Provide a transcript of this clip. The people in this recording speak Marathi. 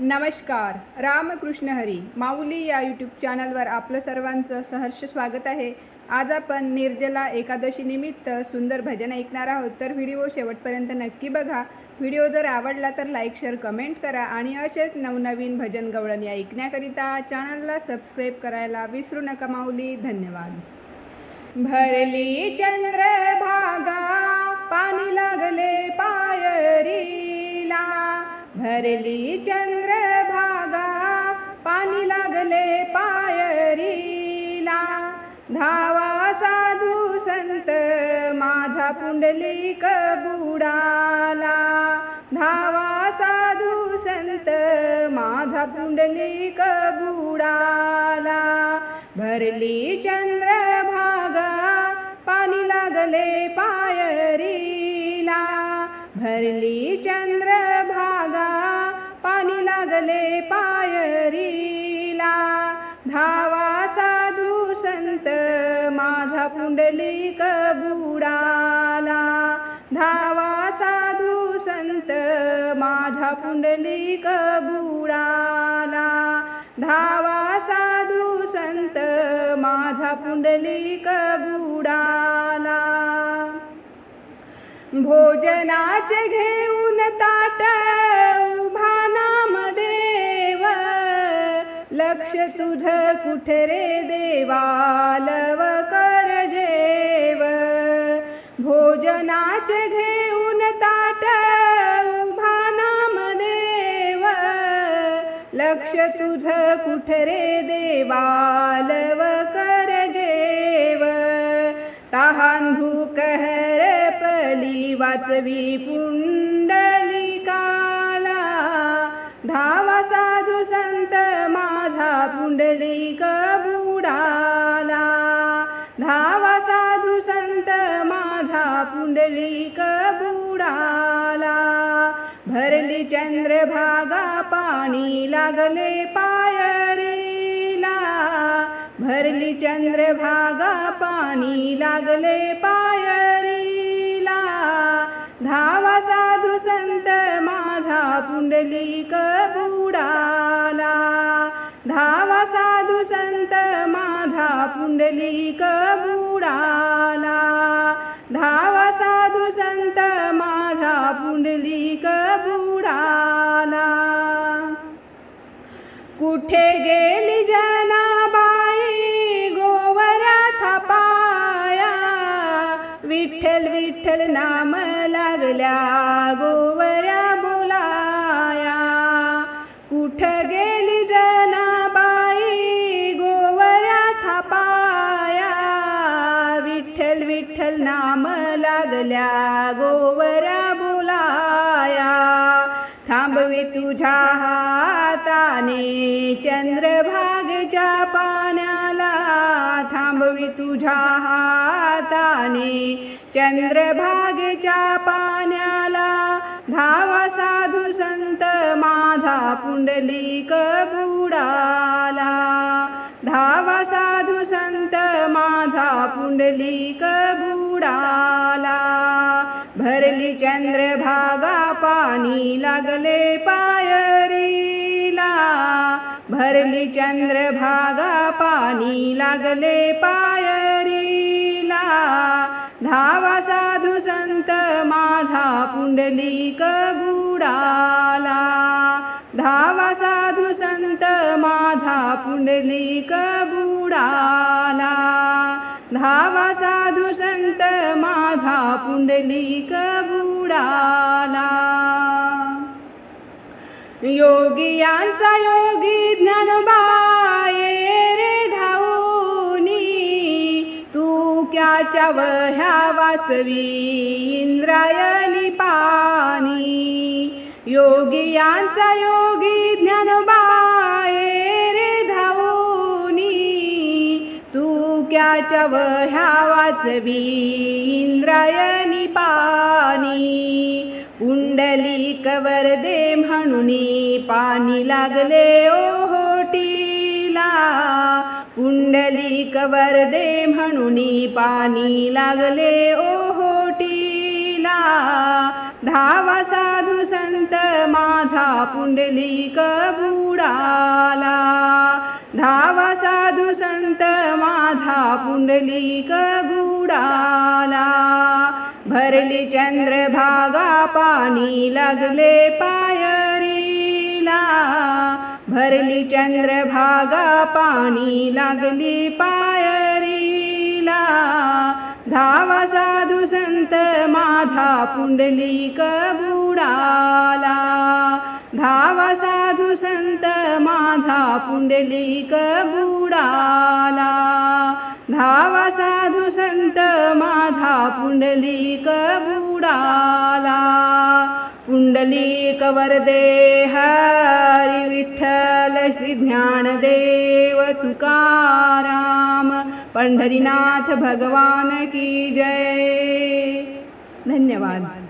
नमस्कार रामकृष्ण हरी माऊली या यूट्यूब चॅनलवर आपलं सर्वांचं सहर्ष स्वागत आहे. आज आपण निर्जला एकादशी निमित्त सुंदर भजन ऐकणार आहोत तर व्हिडिओ शेवटपर्यंत नक्की बघा. व्हिडिओ जर आवडला तर लाईक शेअर कमेंट करा आणि असेच नवनवीन भजन गवळणी ऐकण्याकरिता चॅनलला सबस्क्राईब करायला विसरू नका माऊली. धन्यवाद. भरली चंद्र भागा पाणी लागले पायरीला. भरली चंद्रभागा पाणी लागले पायरीला. धावा साधू संत माझा पुंडलिक बुडाला धावा साधू संत माझा पुंडलिक बुडाला भरली चंद्रभागा पाणी लागले पायरीला. भरली चंद्र लागले पायरीला. धावा साधू संत माझा पुंडलिक बुडाला धावा साधू संत माझा पुंडलिक बुडाला धावा साधू संत माझा पुंडलिक बुडाला भोजनाचे घेऊन ताट लक्ष तुझ कुठे रे देवा लव कर जेव. भोजनाचे घेऊन ताट उभा नामदेव लक्ष तुझ कुठे रे देवा लव कर जेव. तहान भूक हरपली वाचवी पुंडलिकाला. धावा साधू संत पुंडलिक बुडाला धावा साधू संत माझा पुंडलिक बुडाला भरली चंद्रभागा पाणी लागले पायरीला. भरली चंद्रभागा पाणी लागले पायरीला. धावा साधू संत माझा पुंडलिक बुडाला धावा साधू संत माझा पुंडलिक बुडाला. धावा साधू संत माझा पुंडलिक बुडाला. कुठे गेली जनाबाई गोवरा थापाया. विठ्ठल विठ्ठल नाम लागल्या. लागल्या गोवऱ्या बोलाया थांबवी तुझ्या हाताने चंद्रभागेच्या पाण्याला. थांबवी तुझ्या हाताने चंद्रभागेच्या पाण्याला. धावा साधू संत माझा पुंडलिक बुडाला पुंडलिक बुडाला भरली चंद्रभागा पाणी लागले पायरीला. भरली चंद्रभागा पाणी लागले पायरीला. धावा साधू संत माझा पुंडलिक बुडाला धावा साधू संत माझा पुंडलिक बुडाला धावा साधू संत माझा पुंडलिक बुडाला. योगियांचा योगी ज्ञानबाये रे धावनी. तू क्याच्या वह्या वाचवी इंद्रायणी पाणी. योगियांचा योगी ज्ञानबाये त्याच्या ह्या वह्या वाचवी इंद्रायणी पाणी. उंडली कवर दे म्हणून पाणी लागले ओहोटीला कवर दे म्हणून पाणी लागले ओहोटीला धावा साधू संत माझा पुंडली कबुडाला धावा साधू संत माझा पुंडलिक बुडाला. भरली चंद्रभागा पाणी लागले पायरीला. भरली चंद्रभागा पाणी लागली पायरीला. धावा साधू संत माझा पुंडलिक बुडाला. धावा साधू संत माझा पुंडलिक बुडाला. धावा साधू संत माझा पुंडलिक बुडाला. पुंडलिक वरदे हरी विठ्ठल श्री ज्ञानदेव तुकाराम पंढरीनाथ भगवान की जय. धन्यवाद.